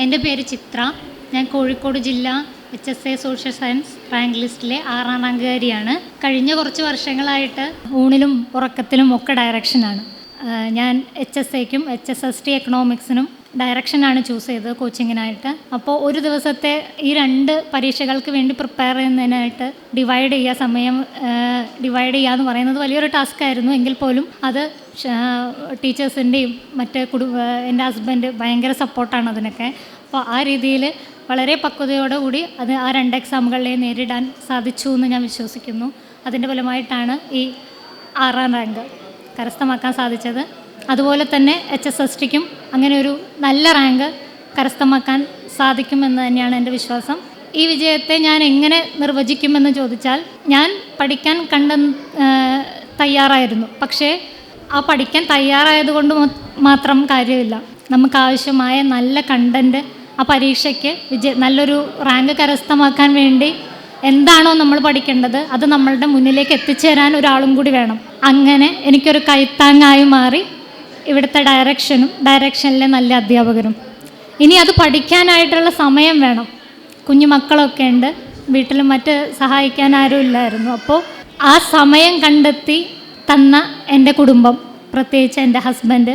എന്റെ പേര് ചിത്ര. ഞാൻ കോഴിക്കോട് ജില്ല H S A social science rank ലിസ്റ്റിലെ ആറാം റാങ്കുകാരിയാണ് കഴിഞ്ഞ കുറച്ച് വർഷങ്ങളായിട്ട് ഊണിലും ഉറക്കത്തിലും ഒക്കെ ഡയറക്ഷനാണ് ഞാൻ എച്ച് എസ് എക്കും എച്ച് എസ് എസ് ടി എക്കണോമിക്സിനും ഡയറക്ഷനാണ് ചൂസ് ചെയ്തത് കോച്ചിങ്ങിനായിട്ട് അപ്പോൾ ഒരു ദിവസത്തെ ഈ രണ്ട് പരീക്ഷകൾക്ക് വേണ്ടി പ്രിപ്പയർ ചെയ്യുന്നതിനായിട്ട് ഡിവൈഡ് ചെയ്യുക സമയം ഡിവൈഡ് ചെയ്യുക എന്ന് പറയുന്നത് വലിയൊരു ടാസ്ക് ആയിരുന്നു. എങ്കിൽ പോലും അത് ടീച്ചേഴ്സിന്റെയും മറ്റേ കുടുംബ എന്റെ ഹസ്ബൻഡ് ഭയങ്കര സപ്പോർട്ടാണ് അതിനൊക്കെ. അപ്പോൾ ആ രീതിയിൽ വളരെ പക്വതയോടുകൂടി അത് ആ രണ്ട് എക്സാമുകളിലെ നേരിടാൻ സാധിച്ചു എന്ന് ഞാൻ വിശ്വസിക്കുന്നു. അതിന്റെ ഫലമായിട്ടാണ് ഈ ആറാം റാങ്ക് കരസ്ഥമാക്കാൻ സാധിച്ചത്. അതുപോലെ തന്നെ എച്ച് എസ് എസ് ടിക്കും അങ്ങനെ ഒരു നല്ല റാങ്ക് കരസ്ഥമാക്കാൻ സാധിക്കുമെന്ന് തന്നെയാണ് എന്റെ വിശ്വാസം. ഈ വിജയത്തെ ഞാൻ എങ്ങനെ നിർവചിക്കുമെന്ന് ചോദിച്ചാൽ ഞാൻ പഠിക്കാൻ കണ്ട തയ്യാറായിരുന്നു. പക്ഷേ ആ പഠിക്കാൻ തയ്യാറായതുകൊണ്ട് കൊണ്ട് മാത്രം കാര്യമില്ല. നമുക്ക് ആവശ്യമായ നല്ല കണ്ടന്റ് ആ പരീക്ഷയ്ക്ക് വിജയ നല്ലൊരു റാങ്ക് കരസ്ഥമാക്കാൻ വേണ്ടി എന്താണോ നമ്മൾ പഠിക്കേണ്ടത് അത് നമ്മളുടെ മുന്നിലേക്ക് എത്തിച്ചേരാൻ ഒരാളും കൂടി വേണം. അങ്ങനെ എനിക്കൊരു കൈത്താങ്ങായി മാറി ഇവിടുത്തെ ഡയറക്ഷനും ഡയറക്ഷനിലെ നല്ല അധ്യാപകരും. ഇനി അത് പഠിക്കാനായിട്ടുള്ള സമയം വേണം. കുഞ്ഞു മക്കളൊക്കെ ഉണ്ട്. വീട്ടിൽ മറ്റ് സഹായിക്കാൻ ആരും ഇല്ലായിരുന്നു. അപ്പോൾ ആ സമയം കണ്ടെത്തി തന്ന എന്റെ കുടുംബം പ്രത്യേകിച്ച് എന്റെ ഹസ്ബൻഡ്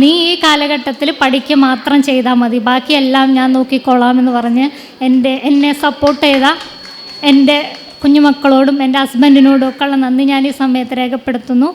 നീ ഈ കാലഘട്ടത്തിൽ പഠിക്കുക മാത്രം ചെയ്താൽ മതി. ബാക്കിയെല്ലാം ഞാൻ നോക്കിക്കോളാം എന്ന് പറഞ്ഞ് എന്റെ എന്നെ സപ്പോർട്ട് ചെയ്ത എന്റെ കുഞ്ഞുമക്കളോടും എന്റെ ഹസ്ബൻഡിനോടും ഒക്കെയുള്ള നന്ദി ഞാൻ ഈ സമയത്ത് രേഖപ്പെടുത്തുന്നു.